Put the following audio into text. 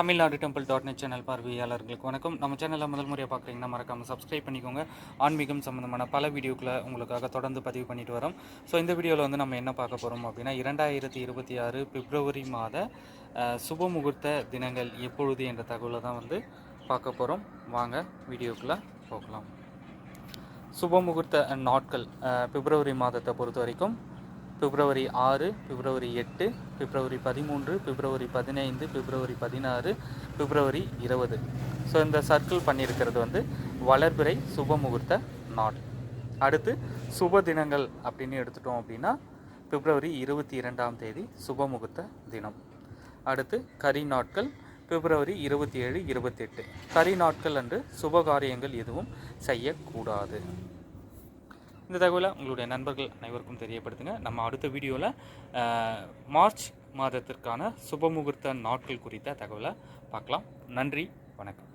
Tamil Nadu temple dot net channel பார்வையாளர்களுக்கு வணக்கம். நம்ம சேனலில் முதல் முறையாக பார்க்குறீங்கன்னா மறக்காமல் சப்ஸ்கிரைப் பண்ணிக்கோங்க. ஆன்மீகம் சம்மந்தமான பல வீடியோக்களை உங்களுக்காக தொடர்ந்து பதிவு பண்ணிட்டு வரோம். ஸோ இந்த வீடியோவில் வந்து நம்ம என்ன பார்க்க போகிறோம் அப்படின்னா இரண்டாயிரத்தி இருபத்தி ஆறு பிப்ரவரி மாத சுப முகூர்த்த தினங்கள் எப்பொழுது என்ற தகவலை தான் வந்து பார்க்க போகிறோம் வாங்க வீடியோக்குள்ளே போகலாம். சுப முகூர்த்த நாட்கள் பிப்ரவரி மாதத்தை பொறுத்த வரைக்கும் பிப்ரவரி ஆறு பிப்ரவரி எட்டு பிப்ரவரி பதிமூன்று பிப்ரவரி பதினைந்து பிப்ரவரி பதினாறு பிப்ரவரி இருபது. ஸோ இந்த சர்க்கிள் பண்ணியிருக்கிறது வந்து வளர்பிறை சுப முகூர்த்த நாள். அடுத்து சுப தினங்கள் அப்படின்னு எடுத்துட்டோம் அப்படின்னா பிப்ரவரி இருபத்தி இரண்டாம் தேதி சுப முகூர்த்த தினம். அடுத்து கரி நாட்கள் பிப்ரவரி இருபத்தி ஏழு இருபத்தெட்டு கரி நாட்கள் அன்று சுப காரியங்கள் எதுவும் செய்யக்கூடாது. இந்த தகவலை உங்களுடைய நண்பர்கள் அனைவருக்கும் தெரியப்படுத்துங்க. நம்ம அடுத்த வீடியோவில் மார்ச் மாதத்திற்கான சுபமுகூர்த்த நாட்கள் குறித்த தகவலை பார்க்கலாம். நன்றி வணக்கம்.